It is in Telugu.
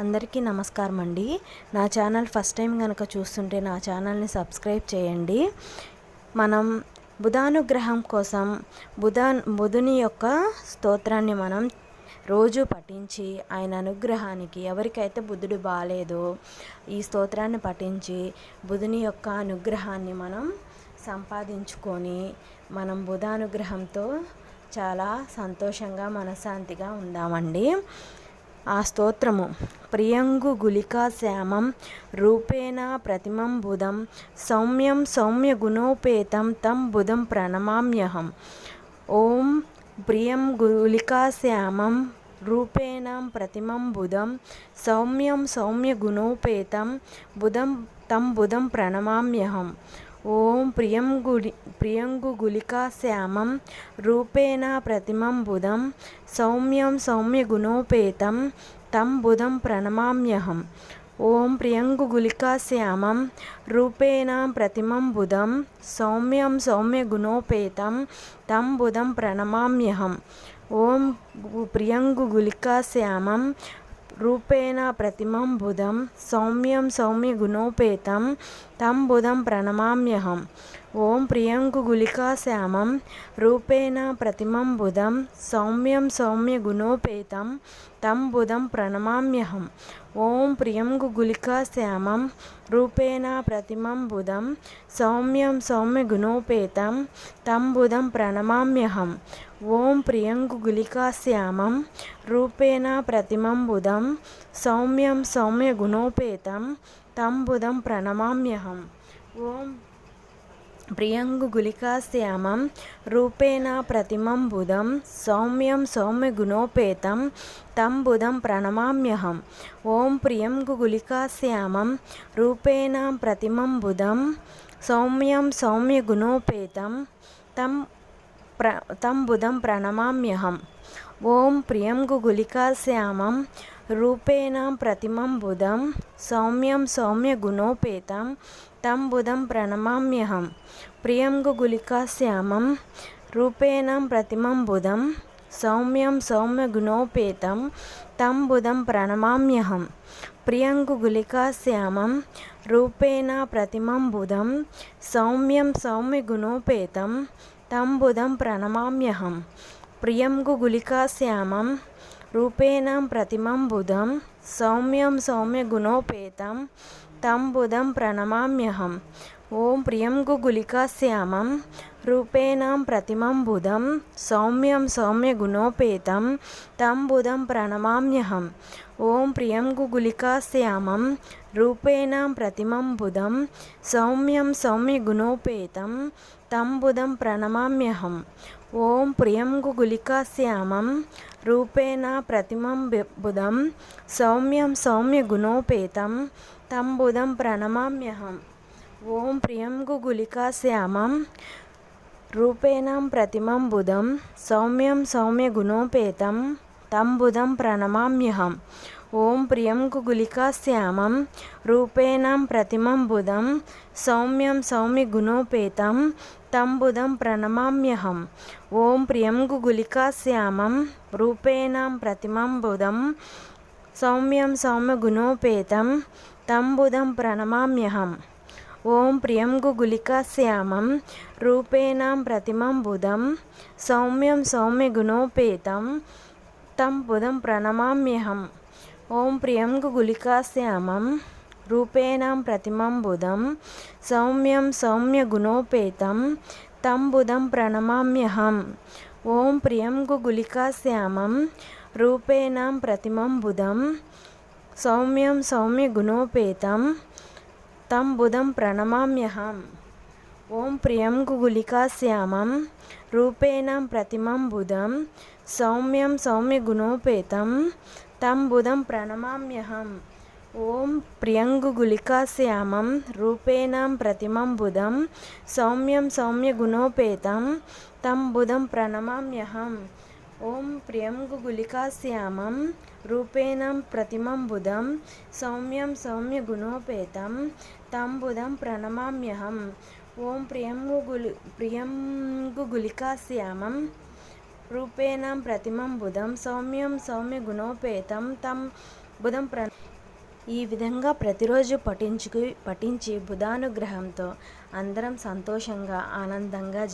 అందరికీ నమస్కారం అండి. నా ఛానల్ ఫస్ట్ టైం కనుక చూస్తుంటే నా ఛానల్ని సబ్స్క్రైబ్ చేయండి. మనం బుధానుగ్రహం కోసం బుధా బుధుని యొక్క స్తోత్రాన్ని మనం రోజు పఠించి ఆయన అనుగ్రహానికి ఎవరికైతే బుధుడు బాగాలేదో ఈ స్తోత్రాన్ని పఠించి బుధుని యొక్క అనుగ్రహాన్ని మనం సంపాదించుకొని మనం బుధానుగ్రహంతో చాలా సంతోషంగా మనశ్శాంతిగా ఉందామండి. ఆ స్తోత్రము. ప్రియంగు గులికా శ్యామం రూపేణా ప్రతిమం బుధం సౌమ్యం సౌమ్య గుణోపేతం తం బుధం ప్రణమామ్యహం. ఓం ప్రియం గులికా శ్యామం రూపేణం ప్రతిమం బుధం సౌమ్యం సౌమ్య గుణోపేతం బుధం తం బుధం ప్రణమామ్యహం. ఓం ప్రియం గుడి ప్రియంగు గులికా శ్యామం రూపేణ ప్రతిమం బుధం సౌమ్యం సౌమ్యగుణోపేతం తం బుధం ప్రణమామ్యహం. ఓం ప్రియంగు గులికా శ్యామం రూపేణ ప్రతిమం బుధం సౌమ్యం సౌమ్యగుణోపేతం తం బుధం ప్రణమామ్యహం. ఓం ప్రియంగు గులికా శ్యామం రూపేణ ప్రతిమం బుధం సౌమ్యం సౌమ్య గుణోపేతం తం బుధం ప్రణమామ్యహం ఓం ప్రియంకు గులికా శ్యామం రూపేణ ప్రతిమం బుధం సౌమ్యం సౌమ్య గుణోపేతం తం బుధం ప్రణమామ్యహం. ఓం ప్రియంగు గులికా శ్యామం రూపేణ ప్రతిమం బుధం సౌమ్యం సౌమ్య గుణోపేతం తం బుధం ప్రణమామ్యహం. ఓం ప్రియంగు గులికా శ్యామం రూపేణ ప్రతిమం బుధం సౌమ్యం సౌమ్య గుణోపేతం తం బుధం ప్రణమామ్యహం. ఓం ప్రియంగు గులికా శ్యామం రూపేణ ప్రతిమం బుధం సౌమ్యం సౌమ్య గుణోపేతం తం బుధం ప్రణమామ్యహం. ఓం ప్రియంగు గులికా శ్యామం రూపేణ ప్రతిమం బుధం సౌమ్యం సౌమ్య గుణోపేతం తం ప్ర తం బుధం ప్రణమామ్యహం. ఓం ప్రియంగు గులికా శ్యామం రూపేణ ప్రతిమం బుధం సౌమ్యం సౌమ్య గుణోపేతం తం బుధం ప్రణమామ్యహం ప్రియంగు గులికా శ్యామం రూపేణ ప్రతిమం బుధం సౌమ్యం సౌమ్య గుణోపేతం తం బుధం ప్రణమామ్యహం ప్రియంగు గులికా శ్యామం రూపేణ ప్రతిమం బుధం సౌమ్యం సౌమ్య గుణోపేతం తం బుధం ప్రణమామ్యహం ప్రియంగు గులికా శ్యామం రూపేణం ప్రతిమం బుధం సౌమ్యం సౌమ్య గుణోపేతం తం బుధం ప్రణమామ్యహం. ఓం ప్రియం గులికా శ్యామం రూపేణ ప్రతిమం బుధం సౌమ్యం సౌమ్య గుణోపేతం తం బుధం ప్రణమామ్యహం. ఓం ప్రియం గులికా శ్యామం రూపేణ ప్రతిమం బుధం సౌమ్యం సౌమ్య గుణోపేతం తం బుధం ప్రణమామ్యహం. ఓం ప్రియం గులికా శ్యామం రూపేణ ప్రతిమం బుధం సౌమ్యం సౌమ్య గుణోపేతం తం బుధం ప్రణమామ్యహం. ఓం ప్రియం గులికా శ్యామం రూపేణ ప్రతిమం బుధం సౌమ్యం సౌమ్య గుణోపేతం తంబుధం ప్రణమామ్యహం ఓం ప్రియం గులికా శ్యామం రూపేణ ప్రతిమం బుధం సౌమ్యం సౌమ్య గుణోపేతం తంబుధం ప్రణమామ్యహం ఓం ప్రియం గులికా శ్యామం రూపేణ ప్రతిమం బుధం సౌమ్యం సౌమ్య గుణోపేతం తంబుధం ప్రణమామ్యహం ఓం ప్రియం గులికా శ్యామం రూపేణ ప్రతిమం బుధం సౌమ్యం సౌమ్య గుణోపేతం తం బుధం ప్రణమామ్యహం. ఓం ప్రియం గులికాశ్యామం. రూపేణం ప్రతిమం బుధం. సౌమ్యం సౌమ్య గుణోపేతం తం బుధం ప్రణమామ్యహం. ఓం ప్రియం గులికాశ్యామం. రూపేణం ప్రతిమం బుధం. సౌమ్యం సౌమ్య గుణోపేతం తం బుధం ప్రణమామ్యహం. ఓం ప్రియం గులికా శ్యామం రూపేణ ప్రతిమం బుధం సౌమ్యం సౌమ్య గుణోపేతం తం బుధం ప్రణమామ్యహం. ఓం ప్రియంగు గులికా శ్యామం రూపేణ ప్రతిమం బుధం సౌమ్యం సౌమ్య గుణోపేతం తం బుధం ప్రణమామ్యహం. ఓం ప్రియంగు గులికా శ్యామం రూపేణ ప్రతిమం బుధం సౌమ్యం సౌమ్య గుణోపేతం తం బుధం ప్రణమామ్యహం. ఓం ప్రియంగులి గులి ప్రియంగు గులికా శ్యామం రూపేణ ప్రతిమం బుధం సౌమ్యం సౌమ్య గుణోపేతం తం బుధం ప్ర ఈ విధంగా ప్రతిరోజు పఠించుకు పఠించి బుధానుగ్రహంతో అందరం సంతోషంగా ఆనందంగా జీ